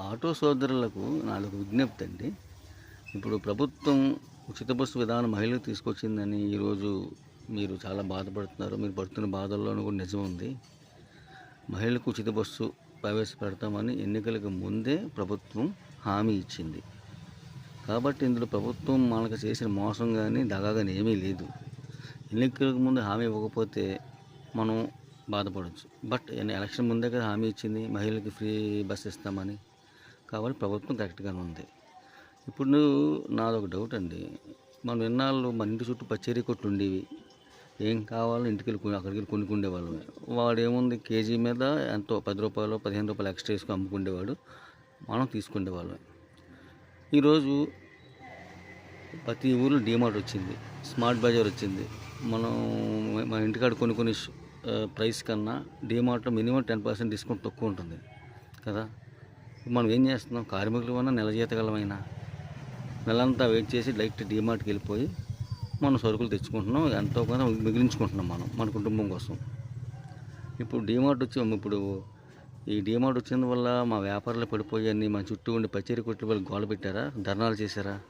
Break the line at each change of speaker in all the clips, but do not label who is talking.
Auto సోదరులకు నాలుగు విజ్ఞప్తి అండి ఇప్పుడు ప్రభుత్వం ఉచిత బస్సు విధానం మహిళలకు తీసుకొచ్చిందని ఈరోజు మీరు చాలా బాధపడుతున్నారు. మీరు పడుతున్న బాధల్లోనూ కూడా నిజం ఉంది. మహిళలకు ఉచిత బస్సు ప్రవేశపెడతామని ఎన్నికలకు ముందే ప్రభుత్వం హామీ ఇచ్చింది. కాబట్టి ఇందులో ప్రభుత్వం మనకు చేసిన మోసం కానీ దగా కానీ ఏమీ లేదు. ఎన్నికలకు ముందు హామీ ఇవ్వకపోతే మనం బాధపడవచ్చు బట్ ఎలక్షన్ ముందే కదా హామీ ఇచ్చింది. మహిళలకి ఫ్రీ బస్ ఇస్తామని. కాబట్టి ప్రభుత్వం కరెక్ట్గానే ఉంది. ఇప్పుడు నాదొక డౌట్ అండి. మనం ఎన్నాళ్ళు మన ఇంటి చుట్టూ పచ్చేరి కొట్లు ఉండేవి. ఏం కావాలో ఇంటికి వెళ్ళి అక్కడికి వెళ్ళి కొనుక్కుండే వాళ్ళమే. వాడు ఏముంది కేజీ మీద ఎంతో పది రూపాయలు పదిహేను రూపాయలు ఎక్స్ట్రా వేసుకుని అమ్ముకుండేవాడు మనం తీసుకునే ఈరోజు ప్రతి ఊర్లో డిమార్ట్ వచ్చింది. స్మార్ట్ బజార్ వచ్చింది. మనం మన ఇంటికాడ కొన్ని కొన్ని ప్రైస్ కన్నా డిమార్ట్లో మినిమం టెన్ పర్సెంట్ డిస్కౌంట్ తక్కువ ఉంటుంది. కదా? మనం ఏం చేస్తున్నాం? కార్మికులు అన్నా నెల జీతగలమైనా నెలంతా వెయిట్ చేసి డైరెక్ట్ డిమార్ట్కి వెళ్ళిపోయి మనం సరుకులు తెచ్చుకుంటున్నాం ఎంతో కొంత మిగిలించుకుంటున్నాం మనం మన కుటుంబం కోసం. ఇప్పుడు డిమార్ట్ వచ్చి ఇప్పుడు ఈ డిమార్ట్ వచ్చినందువల్ల వల్ల మా వ్యాపారాలు పడిపోయాయని మా చుట్టూ ఉండి పచేరి కొట్లు వాళ్ళు గోల పెట్టారా? ధర్నాలు చేశారా?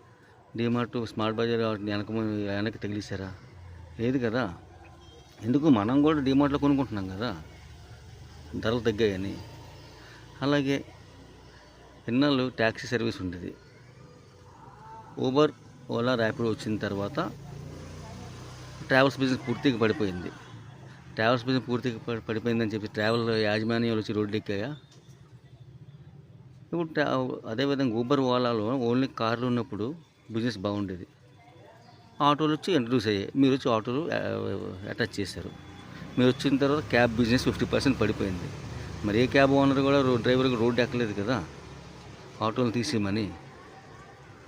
డిమార్ట్ స్మార్ట్ బజార్ వాటిని వెనక వెనక్కి తగిలిసారా లేదు కదా? ఎందుకు? మనం కూడా డిమార్ట్లో కొనుక్కుంటున్నాం కదా. ధరలు తగ్గాయని. అలాగే ఎన్నాళ్ళు ట్యాక్సీ సర్వీస్ ఉండేది? ఊబర్ ఓలా ర్యాపిడో వచ్చిన తర్వాత ట్రావెల్స్ బిజినెస్ పూర్తిగా పడిపోయింది. ట్రావెల్స్ బిజినెస్ పూర్తిగా పడి- పడిపోయిందని చెప్పి ట్రావెల్ యాజమాన్యాలు వచ్చి రోడ్డు ఎక్కాయా? ఇప్పుడు అదేవిధంగా ఊబర్ ఓలాలో ఓన్లీ కార్లు ఉన్నప్పుడు బిజినెస్ బాగుండేది. ఆటోలు వచ్చి ఇంట్రడ్యూస్ అయ్యాయి. మీరు వచ్చి ఆటోలు అటాచ్ చేశారు. మీరు వచ్చిన తర్వాత క్యాబ్ బిజినెస్ ఫిఫ్టీ పర్సెంట్ పడిపోయింది. మరి ఏ క్యాబ్ ఓనర్ కూడా డ్రైవర్కి రోడ్డు ఎక్కలేదు కదా? ఆటోలు తీసేయమని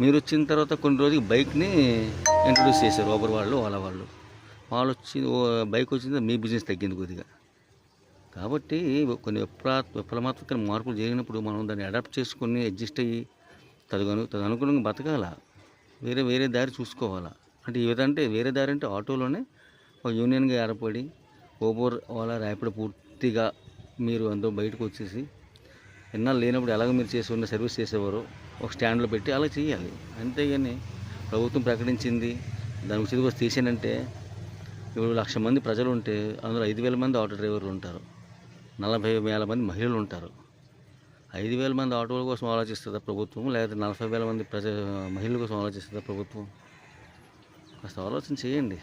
మీరు వచ్చిన తర్వాత కొన్ని రోజులు బైక్ని ఇంట్రడ్యూస్ చేశారు ఊబర్ వాళ్ళు ఓలా వాళ్ళు. వాళ్ళు వచ్చి ఓ బైక్ వచ్చింది మీ బిజినెస్ తగ్గింది కొద్దిగా. కాబట్టి కొన్ని విప్రా విప్లమాత్మక మార్పులు జరిగినప్పుడు మనం దాన్ని అడాప్ట్ చేసుకొని అడ్జస్ట్ అయ్యి తదను తదనుగుణంగా బతకాల. వేరే వేరే దారి చూసుకోవాలా. అంటే ఏదంటే వేరే దారి అంటే ఆటోలోనే ఒక యూనియన్గా ఏర్పడి ఓబోర్ ఓలా ర్యాపిడ్ పూర్తిగా మీరు అందరూ బయటకు వచ్చేసి ఎన్నాళ్ళు లేనప్పుడు ఎలాగ మీరు చేసి ఉన్న సర్వీస్ చేసేవారు? ఒక స్టాండ్లో పెట్టి అలా చేయాలి. అంతేగాని ప్రభుత్వం ప్రకటించింది దాని ఉచిత బస్సు తీసానంటే ఇప్పుడు లక్ష మంది ప్రజలు ఉంటే అందులో ఐదు వేల మంది ఆటో డ్రైవర్లు ఉంటారు. నలభై వేల మంది మహిళలు ఉంటారు. ఐదు వేల మంది ఆటోల కోసం ఆలోచిస్తుందా ప్రభుత్వం? లేకపోతే నలభై వేల మంది ప్రజ మహిళల కోసం ఆలోచిస్తుందా ప్రభుత్వం? కాస్త ఆలోచన చేయండి.